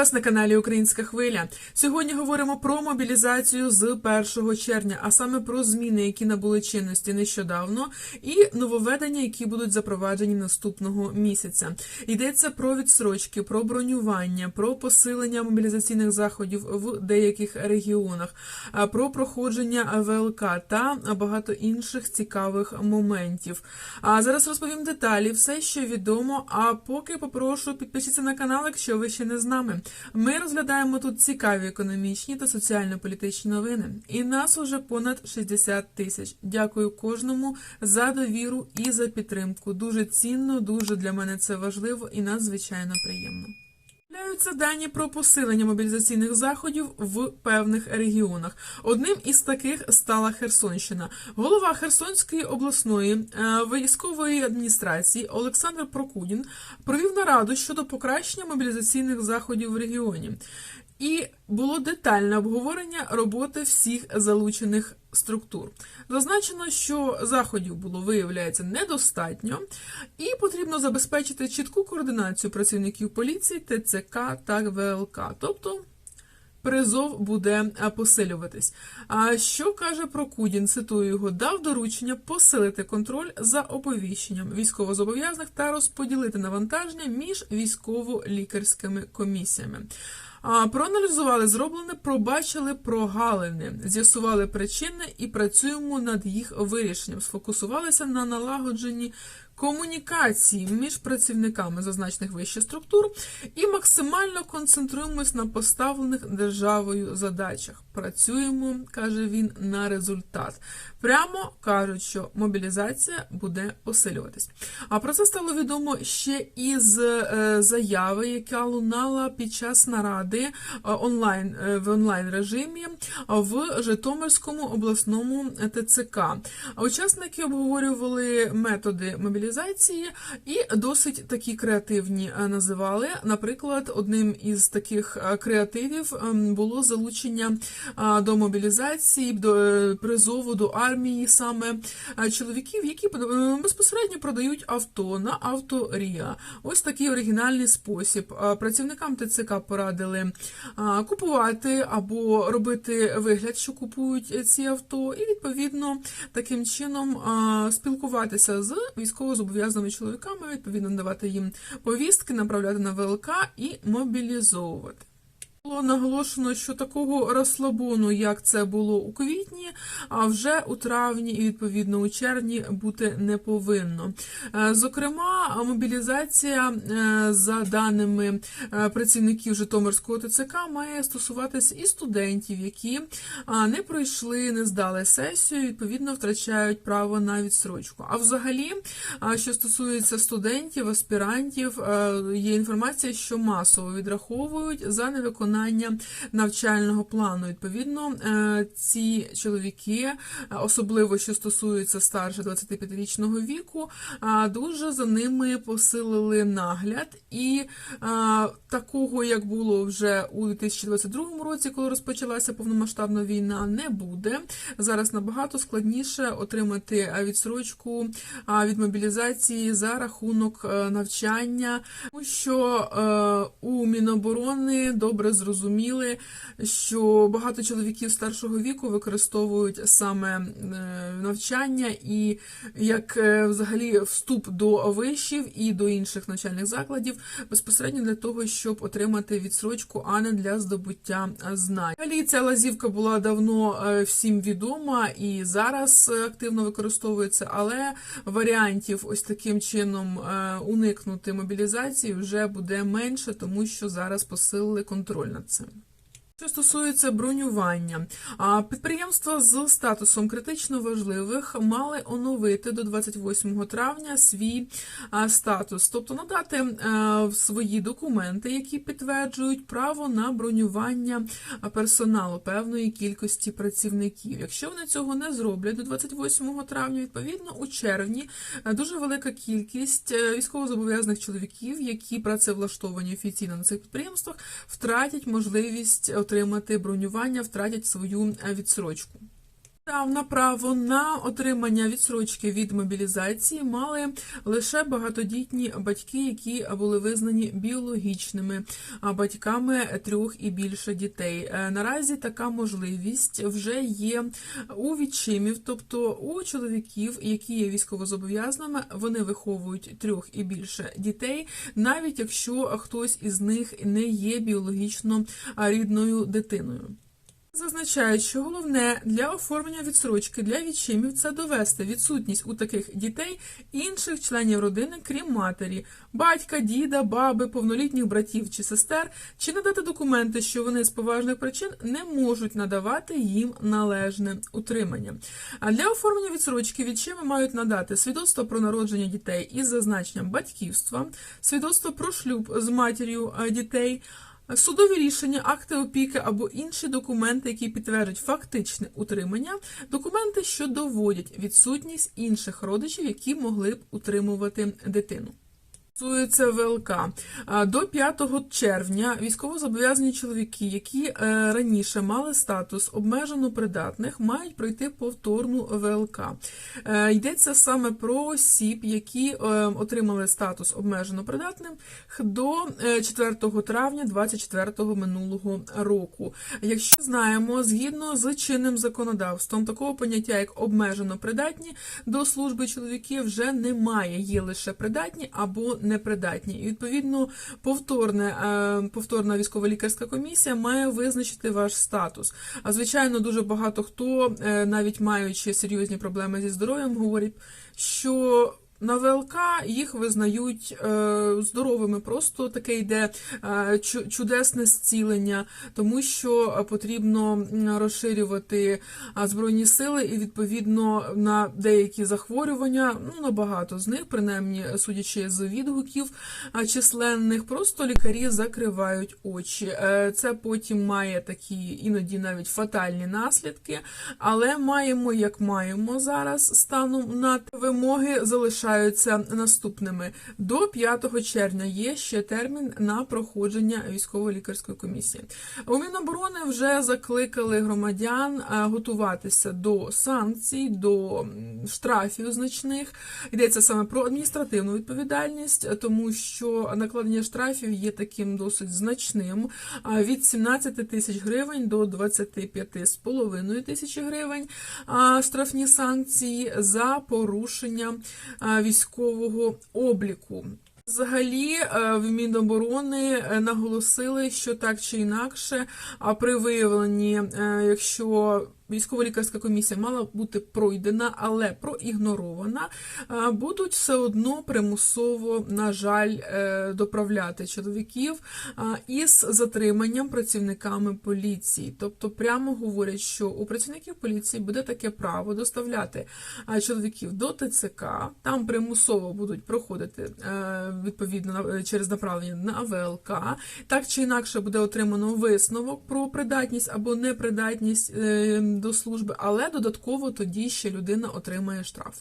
вас на каналі Українська Хвиля. Сьогодні говоримо про мобілізацію з 1 червня, а саме про зміни, які набули чинності нещодавно, і нововведення, які будуть запроваджені наступного місяця. Йдеться про відсрочки, про бронювання, про посилення мобілізаційних заходів в деяких регіонах, про проходження ВЛК та багато інших цікавих моментів. А зараз розповім деталі, все, що відомо. А поки попрошу підпишіться на канал, якщо ви ще не з нами. Ми розглядаємо тут цікаві економічні та соціально-політичні новини. І нас уже понад 60 тисяч. Дякую кожному за довіру і за підтримку. Дуже цінно, дуже для мене це важливо і надзвичайно приємно. З'являються дані про посилення мобілізаційних заходів в певних регіонах. Одним із таких стала Херсонщина. Голова Херсонської обласної е, військової адміністрації Олександр Прокудін провів нараду щодо покращення мобілізаційних заходів в регіоні. І було детальне обговорення роботи всіх залучених структур. Зазначено, що заходів було виявляється недостатньо, і потрібно забезпечити чітку координацію працівників поліції, ТЦК та ВЛК. Тобто призов буде посилюватись. А що каже Прокудін? Цитую його, дав доручення посилити контроль за оповіщенням військовозобов'язаних та розподілити навантаження між військово-лікарськими комісіями. Проаналізували зроблене, пробачили прогалини, з'ясували причини і працюємо над їх вирішенням. Сфокусувалися на налагодженні комунікації між працівниками зазначених вище структур і максимально концентруємось на поставлених державою задачах. Працюємо, каже він, на результат. Прямо кажуть, що мобілізація буде посилюватись. А про це стало відомо ще із е, заяви, яка лунала під час наради е, онлайн е, в онлайн режимі в Житомирському обласному ТЦК. Учасники обговорювали методи мобілізації і досить такі креативні е, називали. Наприклад, одним із таких е, креативів ем, було залучення е, до мобілізації, до призову до армії саме чоловіків, які безпосередньо продають авто на авторія. Ось такий оригінальний спосіб. Працівникам ТЦК порадили купувати або робити вигляд, що купують ці авто, і відповідно таким чином спілкуватися з військовозобов'язаними чоловіками, відповідно давати їм повістки, направляти на ВЛК і мобілізовувати. Було наголошено, що такого розслабону, як це було у квітні, а вже у травні і відповідно у червні бути не повинно. Е, Зокрема, мобілізація е, за даними е, працівників Житомирського ТЦК має стосуватись і студентів, які не пройшли, не здали сесію, відповідно втрачають право на відстрочку. А взагалі, що стосується студентів, аспірантів, є інформація, що масово відраховують за невиконання навчального плану. Відповідно, е, ці чоловіки, е, особливо що стосується старше 25-річного віку, дуже за ними посилили нагляд. І такого, як було вже у 2022 році, коли розпочалася повномасштабна війна, не буде. Зараз набагато складніше отримати е, відсрочку від мобілізації за рахунок е, навчання, тому що е, у Міноборони добре зрозуміли, що багато чоловіків старшого віку використовують саме е, навчання і як е, взагалі вступ до вишів і до інших навчальних закладів безпосередньо для того, щоб отримати відсрочку, а не для здобуття знань. Взагалі ця лазівка була давно е, всім відома і зараз активно використовується, але варіантів ось таким чином уникнути мобілізації вже буде менше, тому що зараз посилили контроль над цим. Що стосується бронювання, підприємства з статусом критично важливих мали оновити до 28 травня свій статус, тобто надати свої документи, які підтверджують право на бронювання персоналу певної кількості працівників. Якщо вони цього не зроблять до 28 травня, відповідно у червні дуже велика кількість е, військовозобов'язаних чоловіків, які працевлаштовані офіційно на цих підприємствах, втратять можливість отримати бронювання, втратять свою е, відсрочку. Давна право на отримання відсрочки від мобілізації мали лише багатодітні батьки, які були визнані біологічними батьками трьох і більше дітей. Е, Наразі така можливість вже є у відчимів, тобто у чоловіків, які є військовозобов'язаними, вони виховують трьох і більше дітей, навіть якщо хтось із них не є біологічно рідною дитиною. Зазначають, що головне для оформлення відсрочки для відчимів це довести відсутність у таких дітей інших членів родини, крім матері, батька, діда, баби, повнолітніх братів чи сестер, чи надати документи, що вони з поважних причин не можуть надавати їм належне утримання. А для оформлення відсрочки відчими мають надати свідоцтво про народження дітей із зазначенням батьківства, свідоцтво про шлюб з матір'ю е, дітей. Судові рішення, акти опіки або інші документи, які підтверджують фактичне утримання, документи, що доводять відсутність інших родичів, які могли б утримувати дитину. Стосується ВЛК до 5 червня військовозобов'язані чоловіки, які е, раніше мали статус обмежено придатних, мають пройти повторну ВЛК. Е, Йдеться саме про осіб, які е, отримали статус обмежено придатним до е, 4 травня 24 минулого року. Якщо знаємо, згідно з чинним законодавством, такого поняття як обмежено придатні до служби чоловіки вже немає, є лише придатні або непридатні. І відповідно повторне, е, повторна військово-лікарська комісія має визначити ваш статус. А звичайно, дуже багато хто, е, навіть маючи серйозні проблеми зі здоров'ям, говорить, що на ВЛК їх визнають е, здоровими, просто таке йде е, чудесне зцілення, тому що е, потрібно розширювати збройні сили, і відповідно на деякі захворювання, ну на багато з них, принаймні судячи з відгуків численних, просто лікарі закривають очі. Е, Це потім має такі іноді навіть фатальні наслідки, але маємо як маємо зараз станом на вимоги залишаються наступними. До 5 червня є ще термін на проходження військово-лікарської комісії. У Міноборони вже закликали громадян е, готуватися до санкцій, до штрафів значних. Йдеться саме про адміністративну відповідальність, тому що накладення штрафів є таким досить значним. Від 17 тисяч гривень до 25,5 тисячі гривень штрафні санкції за порушення військового обліку. Взагалі, е, в Міноборони е, наголосили, що так чи інакше, а при виявленні, е, якщо військово-лікарська комісія мала бути пройдена, але проігнорована, будуть все одно примусово, на жаль, е, доправляти чоловіків із затриманням працівниками поліції. Тобто, прямо говорять, що у працівників поліції буде таке право доставляти чоловіків до ТЦК, там примусово будуть проходити е, відповідно через направлення на ВЛК. Так чи інакше буде отримано висновок про придатність або непридатність е, до служби, але додатково тоді ще людина отримає штраф.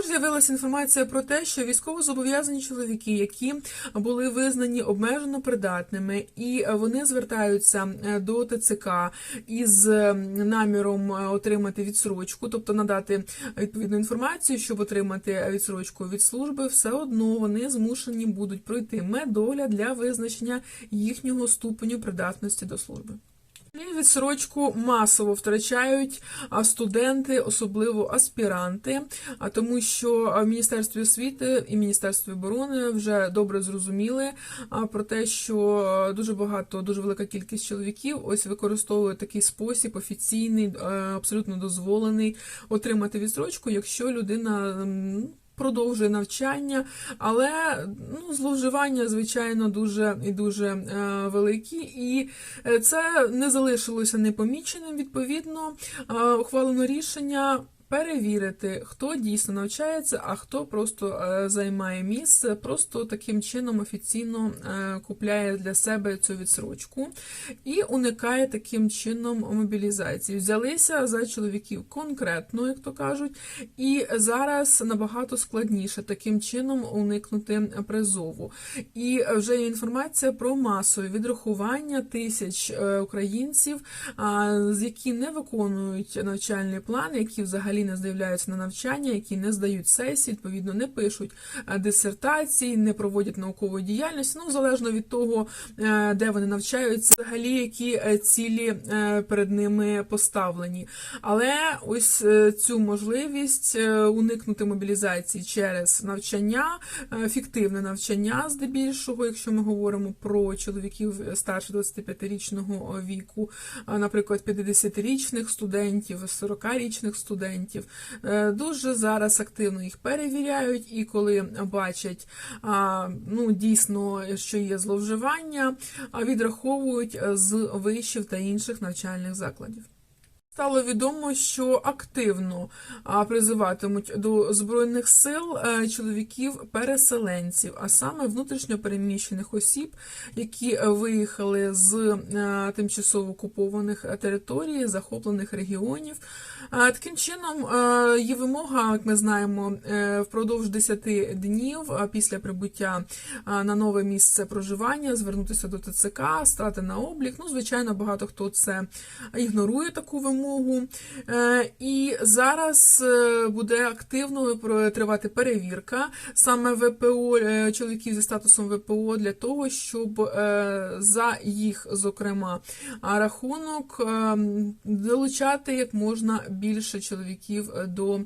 Також з'явилася інформація про те, що військовозобов'язані чоловіки, які були визнані обмежено придатними, і вони звертаються е, до ТЦК із е, наміром е, отримати відсрочку, тобто надати відповідну інформацію, щоб отримати відсрочку від служби, все одно вони змушені будуть пройти медогляд для визначення їхнього ступеню придатності до служби. Відсрочку масово втрачають студенти, особливо аспіранти, тому, що в Міністерстві освіти і Міністерстві оборони вже добре зрозуміли про те, що дуже багато, дуже велика кількість чоловіків ось використовує такий спосіб офіційний, абсолютно дозволений отримати відсрочку, якщо людина. Продовжує навчання, але ну, зловживання, звичайно, дуже і дуже е, великі, і е, це не залишилося непоміченим. Відповідно, е, ухвалено рішення перевірити, хто дійсно навчається, а хто просто е, займає місце, просто таким чином офіційно е, купляє для себе цю відсрочку і уникає таким чином мобілізації. Взялися за чоловіків конкретно, як то кажуть, і зараз набагато складніше таким чином уникнути призову. І вже є інформація про масові відрахування тисяч е, українців, які не виконують навчальний план, які взагалі не з'являються на навчання, які не здають сесії, відповідно, не пишуть е, дисертації, не проводять наукову діяльність. Ну, залежно від того, е, де вони навчаються, взагалі які е, цілі перед ними поставлені. Але ось цю можливість уникнути мобілізації через навчання, фіктивне навчання, здебільшого, якщо ми говоримо про чоловіків старше 25-річного віку, наприклад, 50-річних студентів, 40-річних студентів, е, дуже зараз активно їх перевіряють, і коли бачать ну, дійсно, що є зловживання, відраховують е, з вишів та інших навчальних закладів. Стало відомо, що активно призиватимуть до збройних сил е, чоловіків-переселенців, а саме внутрішньопереміщених осіб, які виїхали з е, тимчасово окупованих територій, захоплених регіонів. Таким чином, е, є вимога, як ми знаємо, впродовж 10 днів після прибуття на нове місце проживання звернутися до ТЦК, стати на облік. Ну, звичайно, багато хто це ігнорує таку вимогу. Е, І зараз е, буде активно тривати перевірка саме ВПО е, чоловіків зі статусом ВПО для того, щоб за їх, зокрема, рахунок долучати як можна більше чоловіків до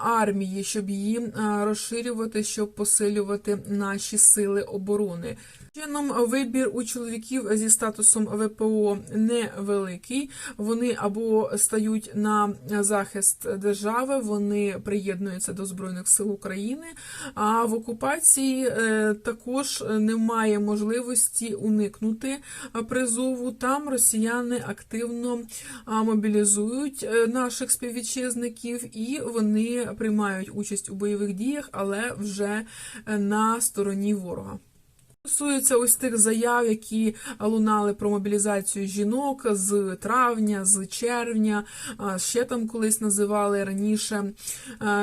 армії, щоб її розширювати, щоб посилювати наші сили оборони. Чином вибір у чоловіків зі статусом ВПО невеликий. Вони або стають на захист держави, вони приєднуються до Збройних сил України. А в окупації е, також немає можливості уникнути призову. Там росіяни активно мобілізують е, наших співвітчизників, і вони приймають участь у бойових діях, але вже е, на стороні ворога. Стосується ось тих заяв, які лунали про мобілізацію жінок з травня, з червня, ще там колись називали раніше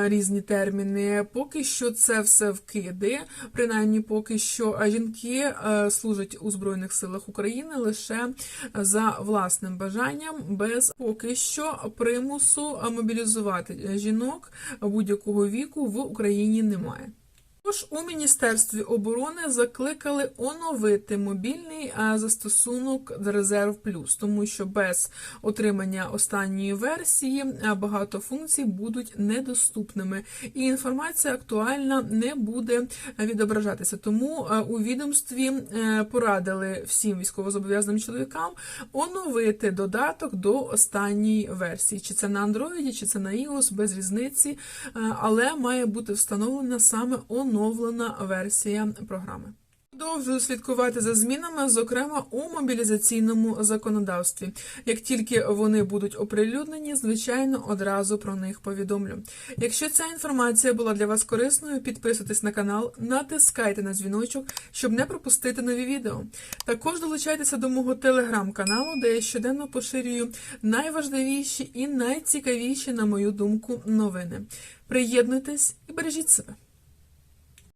різні терміни. Поки що це все вкиди, принаймні поки що а жінки служать у Збройних силах України лише за власним бажанням, без поки що примусу мобілізувати жінок будь-якого віку в Україні немає. Тож у Міністерстві оборони закликали оновити мобільний застосунок Резерв Плюс, тому що без отримання останньої версії багато функцій будуть недоступними, і інформація актуальна не буде відображатися. Тому у відомстві е, порадили всім військовозобов'язаним чоловікам оновити додаток до останньої версії. Чи це на Android, чи це на iOS, без різниці, е, але має бути встановлена саме оновлена версія програми. Продовжую слідкувати за змінами, зокрема у мобілізаційному законодавстві. Як тільки вони будуть оприлюднені, звичайно, одразу про них повідомлю. Якщо ця інформація була для вас корисною, підписуйтесь на канал, натискайте на дзвіночок, щоб не пропустити нові відео. Також долучайтеся до мого телеграм-каналу, де я щоденно поширюю найважливіші і найцікавіші, на мою думку, новини. Приєднуйтесь і бережіть себе.